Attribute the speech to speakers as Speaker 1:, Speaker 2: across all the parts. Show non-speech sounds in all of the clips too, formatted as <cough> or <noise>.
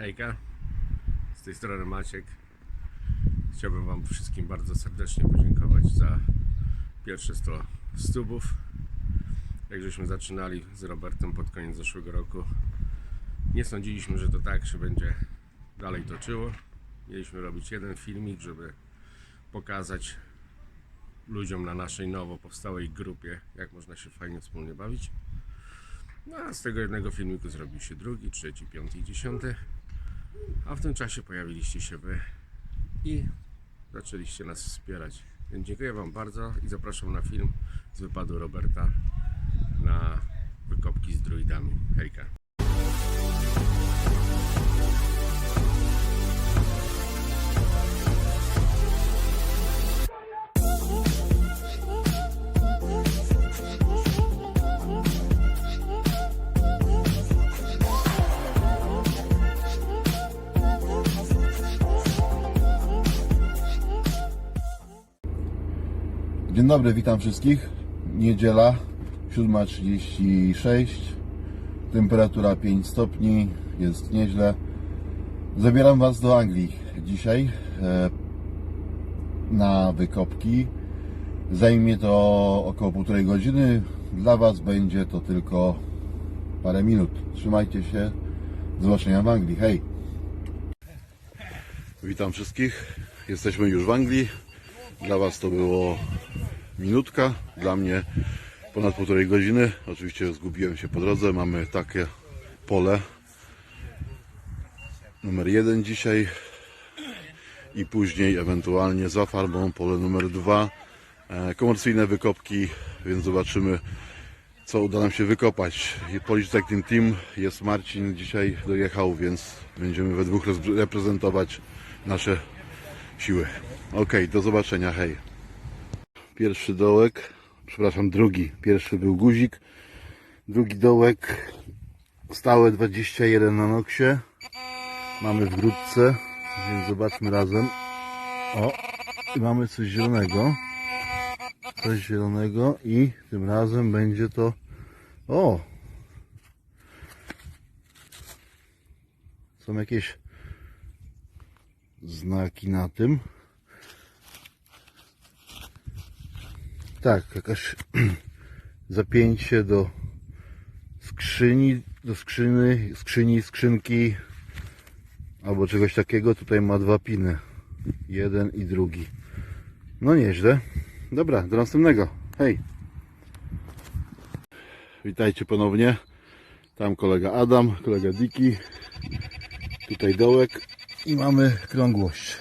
Speaker 1: Hejka, z tej strony Maciek. Chciałbym Wam wszystkim bardzo serdecznie podziękować za pierwsze 100 stubów. Jak żeśmy zaczynali z Robertem pod koniec zeszłego roku, nie sądziliśmy, że to tak się będzie dalej toczyło. Mieliśmy robić jeden filmik, żeby pokazać ludziom na naszej nowo powstałej grupie, jak można się fajnie wspólnie bawić. No a z tego jednego filmiku zrobił się drugi, trzeci, piąty i dziesiąty. A w tym czasie pojawiliście się Wy i zaczęliście nas wspierać. Więc dziękuję Wam bardzo i zapraszam na film z wypadu Roberta na wykopki z druidami. Hejka.
Speaker 2: Dobry, witam wszystkich. Niedziela 7.36. Temperatura 5 stopni, jest nieźle. Zabieram Was do Anglii dzisiaj e, na wykopki. Zajmie to około półtorej godziny. Dla Was będzie to tylko parę minut. Trzymajcie się. Zobaczenia w Anglii. Hej! Witam wszystkich. Jesteśmy już w Anglii. Dla Was to było minutka, dla mnie ponad półtorej godziny. Oczywiście zgubiłem się po drodze. Mamy takie pole numer jeden dzisiaj i później ewentualnie za farbą pole numer dwa. E, Komercyjne wykopki, więc zobaczymy co uda nam się wykopać. Policzek Team Team jest Marcin dzisiaj dojechał, więc będziemy we dwóch rep- reprezentować nasze siły. Ok, do zobaczenia, hej. Pierwszy dołek, przepraszam, drugi. Pierwszy był guzik, drugi dołek, stałe 21 na noksie. Mamy w grudce, więc zobaczmy razem. O, mamy coś zielonego. Coś zielonego i tym razem będzie to... O! Są jakieś znaki na tym. Tak, jakaś <clears throat> zapięcie do skrzyni, do skrzyny, skrzyni, skrzynki albo czegoś takiego. Tutaj ma dwa piny. Jeden i drugi. No nieźle. Dobra, do następnego. Hej. Witajcie ponownie. Tam kolega Adam, kolega Diki. Tutaj dołek i mamy krągłość.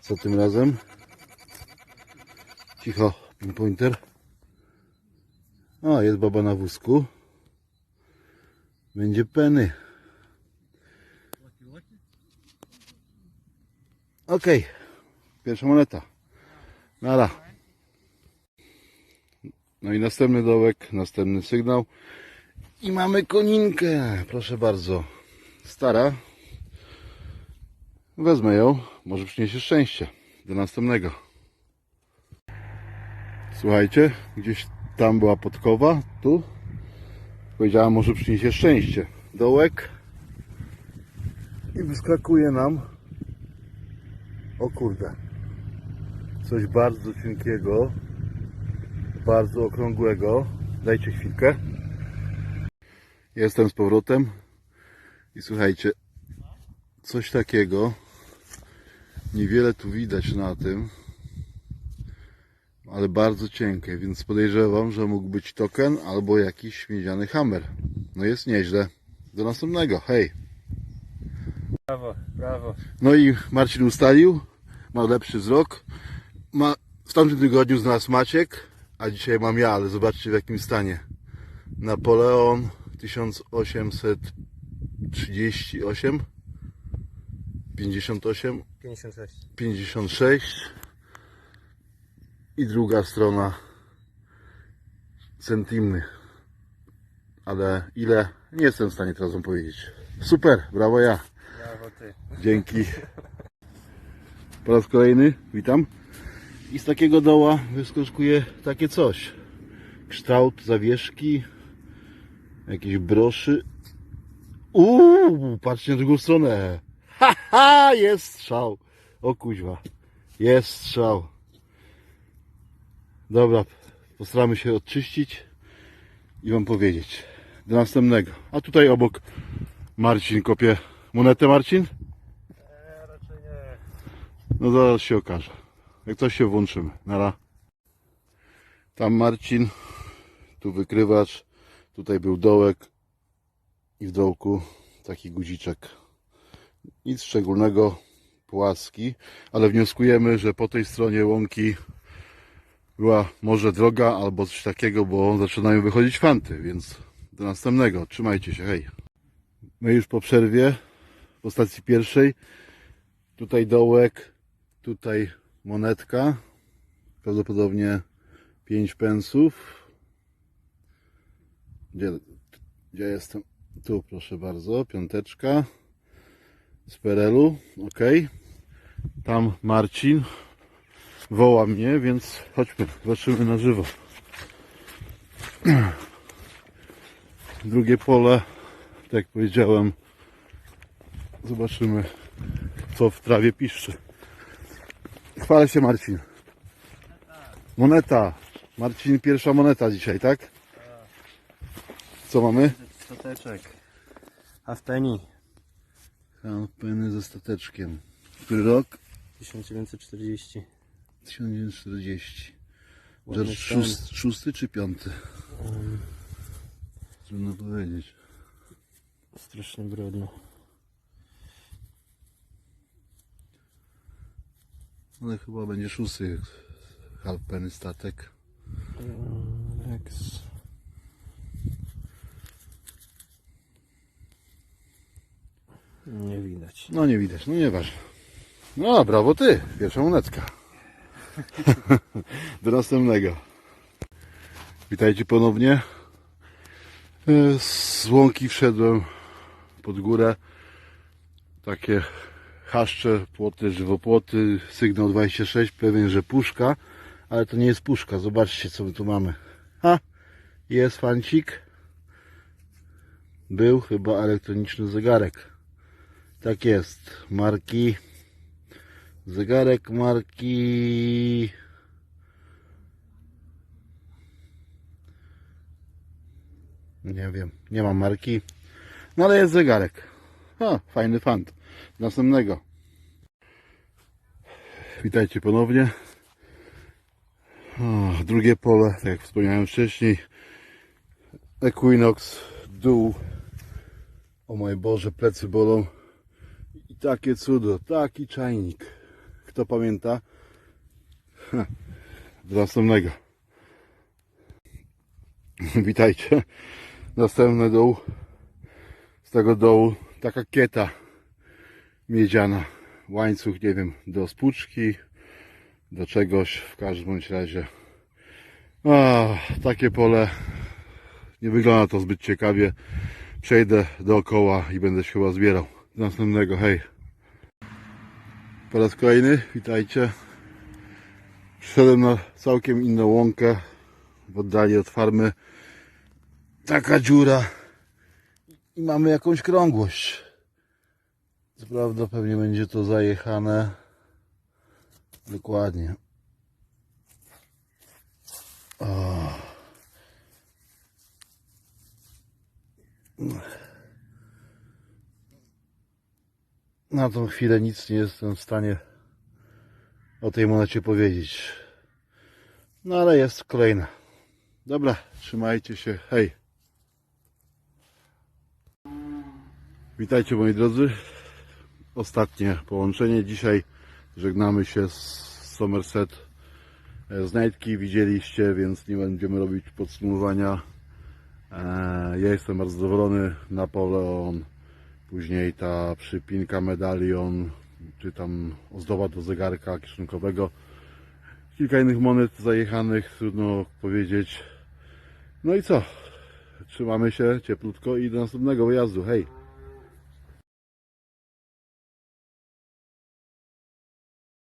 Speaker 2: Co tym razem? Cicho, pinpointer. O, jest baba na wózku. Będzie peny. Okej. Pierwsza moneta. Nara. No i następny dołek, następny sygnał. I mamy koninkę. Proszę bardzo. Stara. Wezmę ją. Może przyniesie szczęście. Do następnego. Słuchajcie, gdzieś tam była podkowa, tu. Powiedziała, może przyniesie szczęście. Dołek. I wyskakuje nam. O kurde. Coś bardzo cienkiego. Bardzo okrągłego. Dajcie chwilkę. Jestem z powrotem. I słuchajcie, coś takiego. Niewiele tu widać na tym ale bardzo cienkie, więc podejrzewam, że mógł być token albo jakiś miedziany hammer. No jest nieźle. Do następnego. Hej.
Speaker 3: Brawo, brawo.
Speaker 2: No i Marcin ustalił, ma lepszy wzrok. Ma, w tamtym tygodniu znalazł Maciek, a dzisiaj mam ja, ale zobaczcie w jakim stanie. Napoleon 1838 58
Speaker 3: 56.
Speaker 2: 56 i druga strona centimny. Ale ile? Nie jestem w stanie teraz wam powiedzieć. Super, brawo ja.
Speaker 3: Brawo ty.
Speaker 2: Dzięki. Po raz kolejny, witam. I z takiego doła wyskakuje takie coś. Kształt zawieszki, jakieś broszy Uuu, patrzcie na drugą stronę. Ha, ha, jest strzał. O kuźwa. Jest strzał. Dobra, postaramy się odczyścić i wam powiedzieć. Do następnego. A tutaj obok Marcin kopie monetę, Marcin?
Speaker 3: Nie, raczej nie.
Speaker 2: No zaraz się okaże. Jak coś się włączymy. Nara. Tam Marcin, tu wykrywacz, tutaj był dołek i w dołku taki guziczek. Nic szczególnego, płaski, ale wnioskujemy, że po tej stronie łąki była może droga albo coś takiego, bo zaczynają wychodzić fanty, więc do następnego. Trzymajcie się, hej. My już po przerwie, po stacji pierwszej, tutaj dołek, tutaj monetka, prawdopodobnie 5 pensów. Gdzie, gdzie jestem? Tu proszę bardzo, piąteczka z Perelu, ok. Tam Marcin woła mnie, więc chodźmy, zobaczymy na żywo. Drugie pole, tak jak powiedziałem, zobaczymy co w trawie piszczy. Chwalę się Marcin. Moneta. Marcin, pierwsza moneta dzisiaj, tak? Co mamy?
Speaker 3: Stateczek. Half penny.
Speaker 2: Peny ze stateczkiem. Który rok?
Speaker 3: 1940.
Speaker 2: 1940.
Speaker 3: Ładny
Speaker 2: George szósty, szósty czy piąty? Trudno powiedzieć.
Speaker 3: Strasznie brudno.
Speaker 2: Ale chyba będzie szósty. Halpeny statek.
Speaker 3: X. Nie widać.
Speaker 2: No nie widać, no nieważne. No brawo ty, pierwsza monetka. <laughs> Do następnego. Witajcie ponownie. E, Z łąki wszedłem pod górę. Takie chaszcze, płoty, żywopłoty, sygnał 26, pewien, że puszka, ale to nie jest puszka. Zobaczcie, co my tu mamy. Ha! Jest fancik. Był chyba elektroniczny zegarek. Tak jest. Marki. Zegarek marki. Nie wiem, nie mam marki. No ale jest zegarek. O, fajny fant. Następnego. Witajcie ponownie. O, drugie pole, tak jak wspomniałem wcześniej. Equinox, dół. O mój Boże, plecy bolą. I takie cudo, taki czajnik. Kto pamięta? <laughs> Do następnego. <laughs> Witajcie. Następny dół. Z tego dołu taka kieta miedziana. Łańcuch, nie wiem, do spłuczki, do czegoś, w każdym bądź razie. A, takie pole. Nie wygląda to zbyt ciekawie. Przejdę dookoła i będę się chyba zbierał. Do następnego, hej. Po raz kolejny, witajcie. Przyszedłem na całkiem inną łąkę w oddali od farmy. Taka dziura i mamy jakąś krągłość. Co prawda pewnie będzie to zajechane dokładnie. O. Na tą chwilę nic nie jestem w stanie o tej monecie powiedzieć. No ale jest kolejna. Dobra, trzymajcie się. Hej. Witajcie moi drodzy. Ostatnie połączenie. Dzisiaj żegnamy się z Somerset. E, Znajdki widzieliście, więc nie będziemy robić podsumowania. E, Ja jestem bardzo zadowolony. Napoleon, później ta przypinka, medalion, czy tam ozdoba do zegarka kieszonkowego. Kilka innych monet zajechanych, trudno powiedzieć. No i co? Trzymamy się cieplutko i do następnego wyjazdu. Hej!